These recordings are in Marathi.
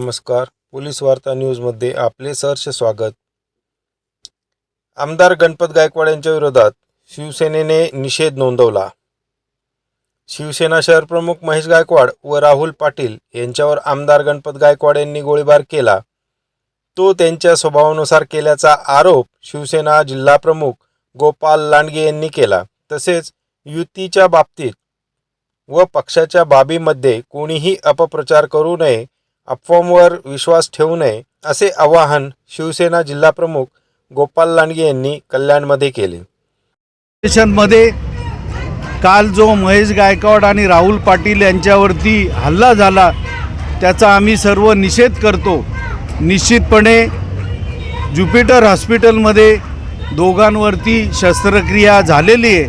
नमस्कार. पोलीस वार्ता न्यूजमध्ये आपले सहर्ष स्वागत. आमदार गणपत गायकवाड यांच्या विरोधात शिवसेनेने निषेध नोंदवला. शिवसेना शहरप्रमुख महेश गायकवाड व राहुल पाटील यांच्यावर आमदार गणपत गायकवाड यांनी गोळीबार केला. तो त्यांच्या स्वभावानुसार केल्याचा आरोप शिवसेना जिल्हाप्रमुख गोपाल लांडगे यांनी केला. तसेच युतीच्या बाबतीत व पक्षाच्या बाबीमध्ये कोणीही अपप्रचार करू नये अफवांवर विश्वास ठेवू नये असे आवाहन शिवसेना जिल्हाप्रमुख गोपाल लांडगे यांनी कल्याणमध्ये केले. स्टेशनमध्ये काल जो महेश गायकवाड आणि राहुल पाटील यांच्यावरती हल्ला झाला त्याचा आम्ही सर्व निषेध करतो. निश्चितपणे ज्युपिटर हॉस्पिटलमध्ये दोघांवरती शस्त्रक्रिया झालेली आहे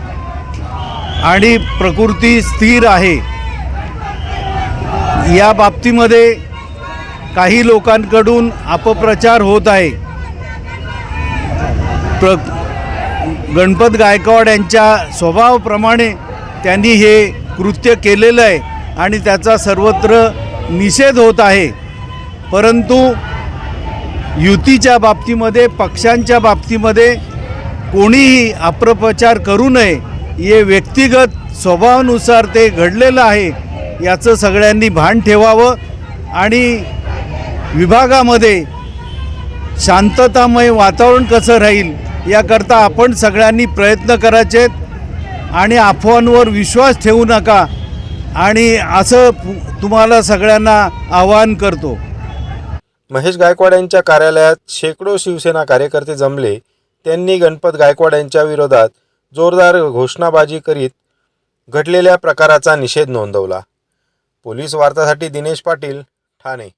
आणि प्रकृती स्थिर आहे. या बाबतीमध्ये काही लोकांकडून अपप्रचार होत आहे. प्र गणपत गायकवाड यांच्या स्वभावाप्रमाणे त्यांनी हे कृत्य केलेलं आहे आणि त्याचा सर्वत्र निषेध होत आहे. परंतु युतीच्या बाबतीमध्ये पक्षांच्या बाबतीमध्ये कोणीही अपप्रचार करू नये. हे व्यक्तिगत स्वभावानुसार ते घडलेलं आहे याचं सगळ्यांनी भान ठेवावं आणि विभागामध्ये शांततामय वातावरण कसं राहील याकरता आपण सगळ्यांनी प्रयत्न करायचे आहेत आणि अफवांवर विश्वास ठेवू नका आणि असं तुम्हाला सगळ्यांना आवाहन करतो. महेश गायकवाड यांच्या कार्यालयात शेकडो शिवसेना कार्यकर्ते जमले. त्यांनी गणपत गायकवाड यांच्या विरोधात जोरदार घोषणाबाजी करीत घडलेल्या प्रकाराचा निषेध नोंदवला. पोलीस वार्तासाठी दिनेश पाटील ठाणे.